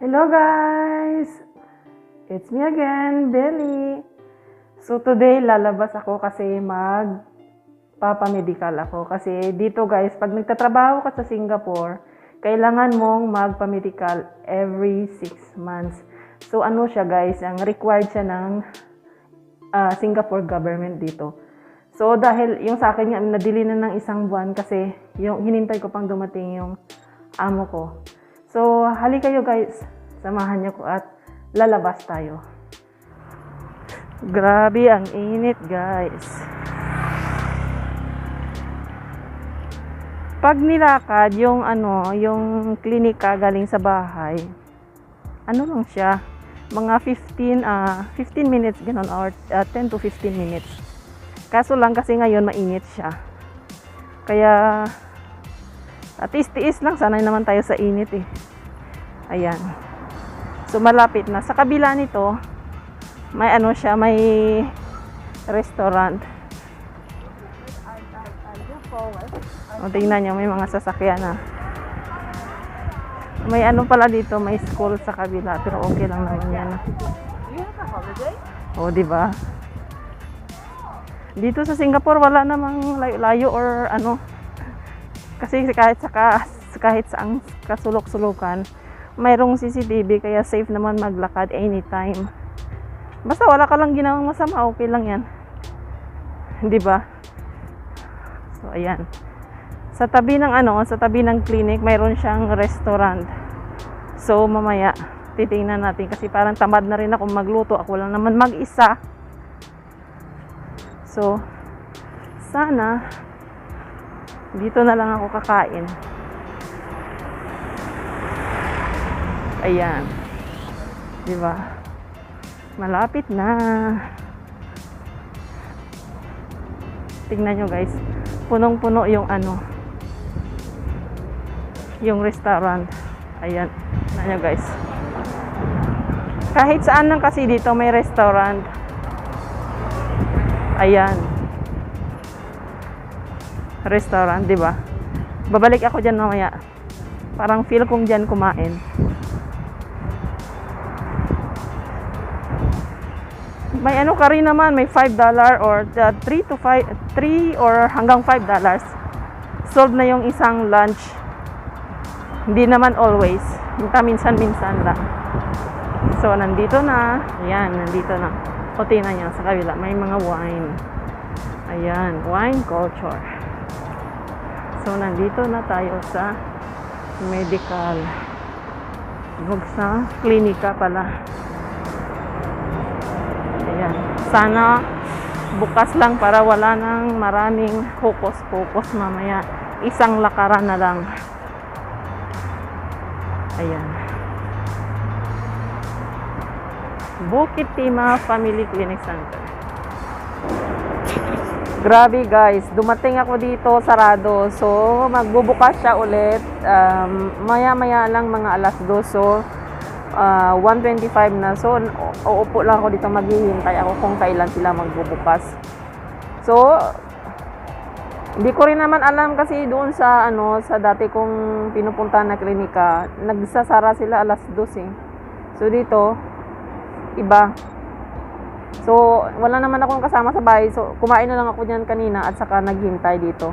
Hello guys! It's me again, Belly. So today lalabas ako kasi mag papamedical ako. Kasi dito guys, pag nagtatrabaho ka sa Singapore, kailangan mong magpamedical every 6 months. So ano siya guys, ang required siya ng ah, Singapore government dito. So dahil yung sa akin nga, nadili na ng isang buwan kasi yung hinintay ko pang dumating yung amo ko. So, hali kayo guys. Samahan niyo ko at lalabas tayo. Grabe ang init guys. Pag nilakad yung ano, yung klinika galing sa bahay, ano lang siya, mga 15 ah 15 minutes ganun or ah, 10 to 15 minutes. Kaso lang kasi ngayon mainit siya. Kaya at tiis-tiis lang, sanay naman tayo sa init eh. Ayan. So malapit na. Sa kabila nito, may ano siya, may restaurant. O tingnan nyo, may mga sasakyan na. May ano pala dito, may school sa kabila, pero okay lang naman yan. O, di ba? Dito sa Singapore wala namang layo-layo or ano. Kasi kahit sa ka- kahit sa ang kasulok-sulukan, mayroong CCTV kaya safe naman maglakad anytime. Basta wala ka lang ginawang masama, okay lang 'yan. 'Di ba? So ayan. Sa tabi ng ano, sa tabi ng clinic, mayroon siyang restaurant. So mamaya titingnan natin kasi parang tamad na rin ako magluto. Ako lang naman mag-isa. So, sana dito na lang ako kakain. Ayan. 'Di ba? Malapit na. Tingnan nyo guys. Punong-puno yung ano. Yung restaurant. Ayan. Tingnan nyo guys. Kahit saan lang kasi dito may restaurant. Ayan. Restaurant, di ba? Babalik ako dyan mamaya. Parang feel kong dyan kumain. May ano ka rin naman, may $5 or uh, 3 to 5, 3 or hanggang $5 dollars. Solve na yung isang lunch. Hindi naman always. Minsan-minsan lang. So, nandito na. Ayan, nandito na. O, tingnan nyo, sa kabila, may mga wine. Ayan, wine culture. So, nandito na tayo sa medical. Huwag sa klinika pala. Ayan. Sana bukas lang para wala nang maraming focus-focus mamaya. Isang lakaran na lang. Ayan. Bukit Tima Family Clinic Center. Grabe guys, dumating ako dito sarado. So, magbubukas siya ulit. Um, maya-maya lang mga alas 2. So, ah, 1.25 na. So, uupo lang ako dito maghihintay ako kung kailan sila magbubukas. So, hindi ko rin naman alam kasi doon sa ano sa dati kong pinupuntahan na klinika, nagsasara sila alas 2 eh. So dito iba. So, wala naman akong kasama sa bahay. So, kumain na lang ako diyan kanina at saka naghintay dito.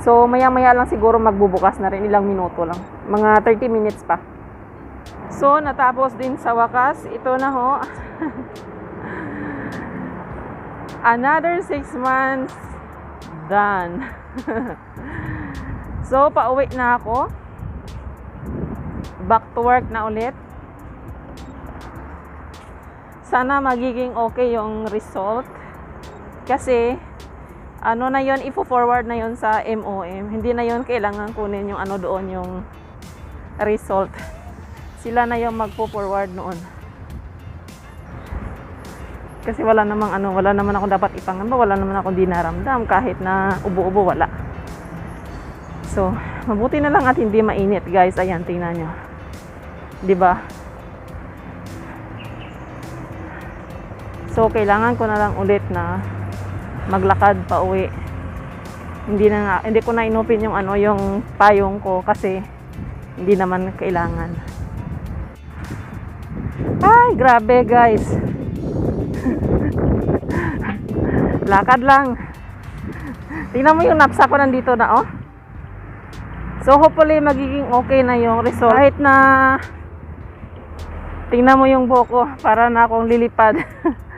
So, maya-maya lang siguro magbubukas na rin ilang minuto lang. Mga 30 minutes pa. So, natapos din sa wakas. Ito na ho. Another 6 months done. so, pauwi na ako. Back to work na ulit. Sana magiging okay yung result. Kasi, ano na yon ifo-forward na yon sa MOM. Hindi na yon kailangan kunin yung ano doon, yung result. Sila na yung magpo-forward noon. Kasi wala namang ano, wala naman ako dapat ipangamba, wala naman ako dinaramdam kahit na ubo-ubo wala. So, mabuti na lang at hindi mainit, guys. Ayan, tingnan nyo. 'Di ba? So, kailangan ko na lang ulit na maglakad pa uwi. Hindi na hindi ko na inupin yung ano, yung payong ko kasi hindi naman kailangan. Ay, grabe guys. Lakad lang. Tingnan mo yung napsa ko nandito na, oh. So, hopefully, magiging okay na yung result. Kahit na tingnan mo yung buhok ko, para na akong lilipad.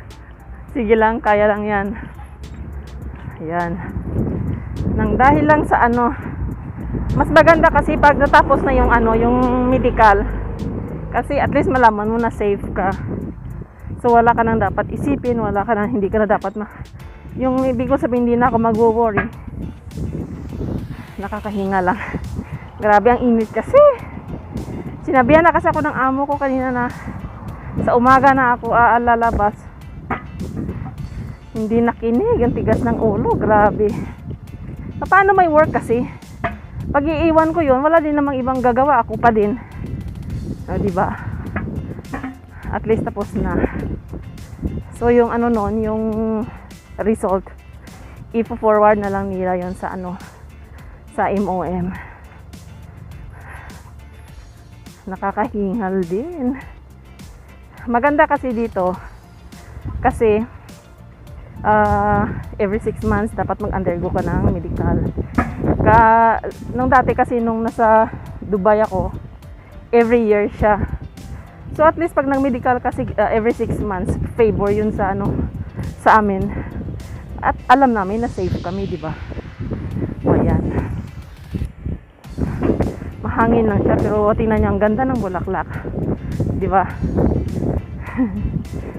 Sige lang, kaya lang yan. Ayan. Nang dahil lang sa ano, mas maganda kasi pag natapos na yung ano, yung medical. Kasi at least malaman mo na safe ka. So wala ka nang dapat isipin, wala ka na, hindi ka na dapat ma... Yung ibig ko sabihin, hindi na ako mag-worry. Nakakahinga lang. Grabe ang init kasi. Sinabihan na kasi ako ng amo ko kanina na sa umaga na ako aalalabas. Hindi nakinig, ang tigas ng ulo, grabe. Paano may work kasi? Pag iiwan ko yun, wala din namang ibang gagawa, ako pa din. O, di ba? At least tapos na. So, yung ano nun, yung result, ipo-forward na lang nila yon sa ano, sa MOM. Nakakahingal din. Maganda kasi dito, kasi ah, every 6 months dapat mag-undergo ka ng medical. Ka, nung dati kasi nung nasa Dubai ako, every year siya. So at least pag nag-medical kasi uh, every 6 months, favor yun sa ano sa amin. At alam namin na safe kami, di ba? O. Mahangin lang siya pero tingnan niyo ang ganda ng bulaklak. Di ba?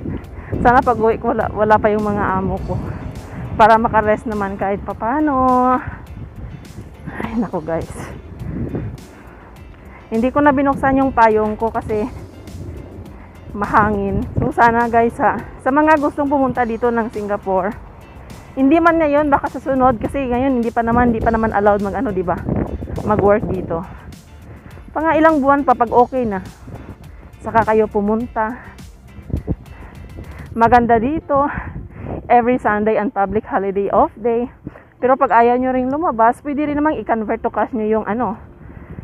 Sana pag uwi ko wala, wala pa yung mga amo ko. Para makarest naman kahit papano. Ay, nako guys. Hindi ko na binuksan yung payong ko kasi mahangin. So sana guys ha, sa mga gustong pumunta dito ng Singapore, hindi man ngayon, baka sa sunod kasi ngayon hindi pa naman, hindi pa naman allowed mag ano, di ba? Mag-work dito. Pang ilang buwan pa pag okay na. Saka kayo pumunta. Maganda dito. Every Sunday and public holiday off day. Pero pag ayaw nyo ring lumabas, pwede rin namang i-convert to cash nyo yung ano,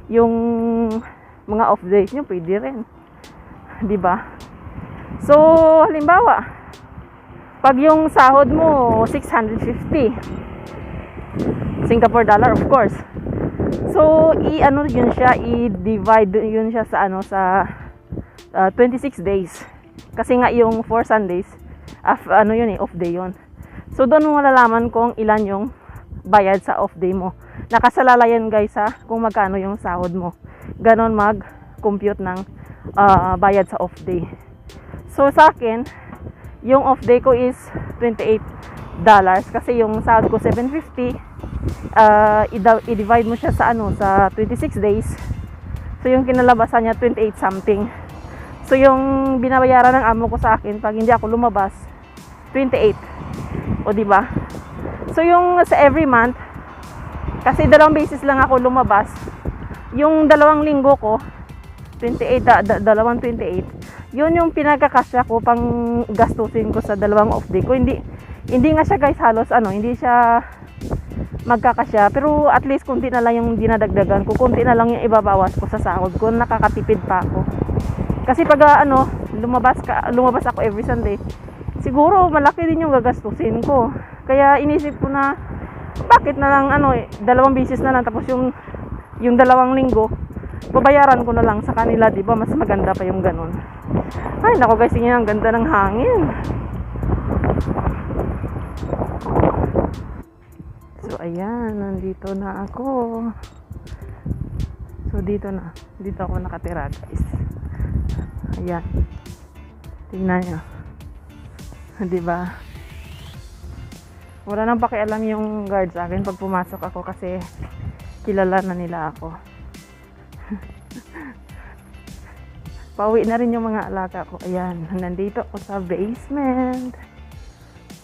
yung mga off days nyo, pwede rin. 'Di ba? So, halimbawa, pag yung sahod mo 650 Singapore dollar of course. So, i-ano yun siya, i-divide yun siya sa ano sa uh, 26 days. Kasi nga yung 4 Sundays, af, ano yun eh, off day yun. So, doon mo malalaman kung ilan yung bayad sa off day mo. Nakasalala yan guys ha, kung magkano yung sahod mo. Ganon mag-compute ng ah, bayad sa off day. So, sa akin, yung off day ko is 28 dollars kasi yung sahod ko 750 uh, i-divide mo siya sa ano sa 26 days so yung kinalabasan niya 28 something so yung binabayaran ng amo ko sa akin pag hindi ako lumabas 28 o di ba? So yung sa every month kasi dalawang beses lang ako lumabas yung dalawang linggo ko 28 da, da- dalawang 28 yun yung pinagkakasya ko pang gastusin ko sa dalawang off day ko. Hindi hindi nga siya guys halos ano hindi siya magkakasya pero at least kunti na lang yung dinadagdagan ko kunti na lang yung ibabawas ko sa sahod ko nakakatipid pa ako kasi pag ah, ano lumabas ka lumabas ako every Sunday siguro malaki din yung gagastusin ko kaya inisip ko na bakit na lang ano eh, dalawang bisis na lang tapos yung yung dalawang linggo babayaran ko na lang sa kanila di ba mas maganda pa yung ganun ay nako guys tingnan ang ganda ng hangin So, ayan, nandito na ako. So, dito na. Dito ako nakatira, guys. Ayan. Tingnan nyo. Di ba? Wala nang pakialam yung guard sa akin pag pumasok ako kasi kilala na nila ako. Pauwi na rin yung mga alaga ko. Ayan, nandito ako sa basement.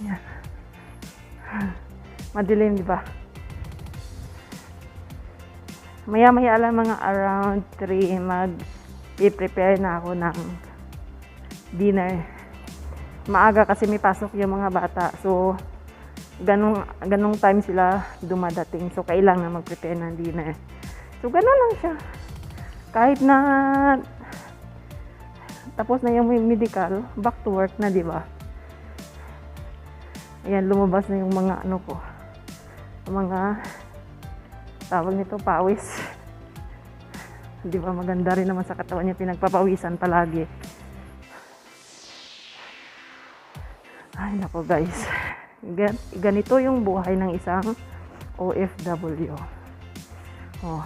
Ayan. Madilim, di ba? Maya-maya lang mga around 3 mag i-prepare na ako ng dinner. Maaga kasi may pasok yung mga bata. So, ganong, ganong time sila dumadating. So, kailangan mag-prepare ng dinner. So, ganon lang siya. Kahit na tapos na yung medical, back to work na, di ba? Ayan, lumabas na yung mga ano ko. Mga tawag nito, pawis. Di ba maganda rin naman sa katawan niya, pinagpapawisan palagi. Ay, nako guys. Gan- ganito yung buhay ng isang OFW. Oh.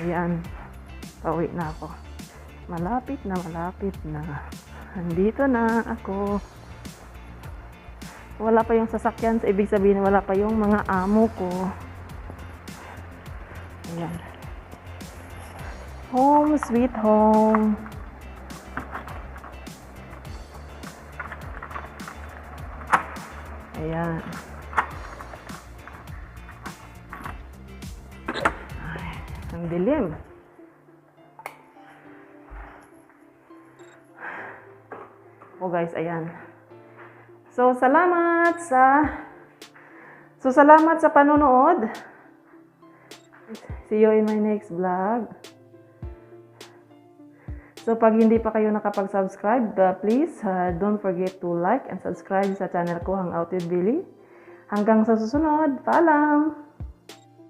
Ayan. Pauwi na ako. Malapit na, malapit na. Andito na ako. Wala pa yung sasakyan, ibig sabihin wala pa yung mga amo ko. Ayan. Home sweet home. Ayan. Ay, ang dilim. Oh guys, ayan. So, salamat sa So, salamat sa panonood. See you in my next vlog. So, pag hindi pa kayo nakapag-subscribe, uh, please uh, don't forget to like and subscribe sa channel ko, Hangout with Billy. Hanggang sa susunod, paalam!